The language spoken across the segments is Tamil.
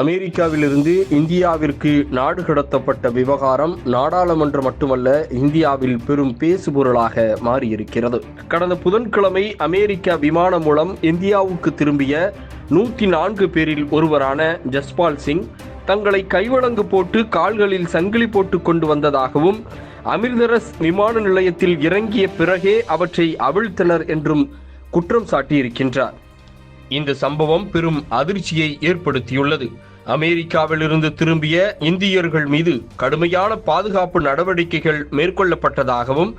அமெரிக்காவிலிருந்து இந்தியாவிற்கு நாடு கடத்தப்பட்ட விவகாரம் நாடாளுமன்றம் மட்டுமல்ல இந்தியாவில் பெரும் பேசுபொருளாக மாறியிருக்கிறது. கடந்த புதன்கிழமை அமெரிக்க விமானம் மூலம் இந்தியாவுக்கு திரும்பிய நூற்றி நான்கு பேரில் ஒருவரான ஜஸ்பால் சிங் தங்களை கைவழங்கு போட்டு கால்களில் சங்கிலி போட்டு கொண்டு வந்ததாகவும் அமிர்தரஸ் விமான நிலையத்தில் இறங்கிய பிறகே அவற்றை அவிழ்த்தனர் என்றும் குற்றம் சாட்டியிருக்கின்றார். இந்த சம்பவம் பெரும் அதிர்ச்சியை ஏற்படுத்தியுள்ளது. அமெரிக்காவிலிருந்து திரும்பிய இந்தியர்கள் மீது கடுமையான பாதுகாப்பு நடவடிக்கைகள் மேற்கொள்ளப்பட்டதாகவும்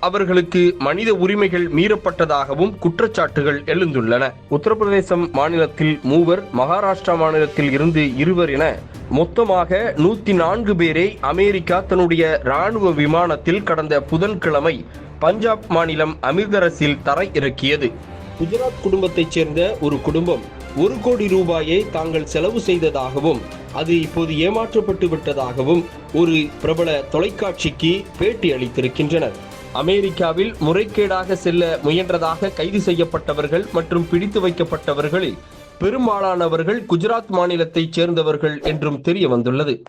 அவர்களுக்கு மனித உரிமைகள் மீறப்பட்டதாகவும் குற்றச்சாட்டுகள் எழுந்துள்ளன. உத்தரப்பிரதேசம் மாநிலத்தில் மூவர் மகாராஷ்டிரா மாநிலத்தில் இருந்து இருவர் என மொத்தமாக நூத்தி நான்கு பேரை அமெரிக்கா தன்னுடைய ராணுவ விமானத்தில் கடந்த புதன்கிழமை பஞ்சாப் மாநிலம் அமிர்தரஸில் தரை இறக்கியது குஜராத் குடும்பத்தைச் சேர்ந்த ஒரு குடும்பம் ஒரு கோடி ரூபாயை தாங்கள் செலவு செய்ததாகவும் அது இப்போது ஏமாற்றப்பட்டு விட்டதாகவும் ஒரு பிரபல தொலைக்காட்சிக்கு பேட்டி அளித்திருக்கின்றனர். அமெரிக்காவில் முறைகேடாக செல்ல முயன்றதாக கைது செய்யப்பட்டவர்கள் மற்றும் பிடித்து வைக்கப்பட்டவர்களில் பெரும்பாலானவர்கள் குஜராத் மாநிலத்தைச் சேர்ந்தவர்கள் என்றும் தெரிய வந்துள்ளது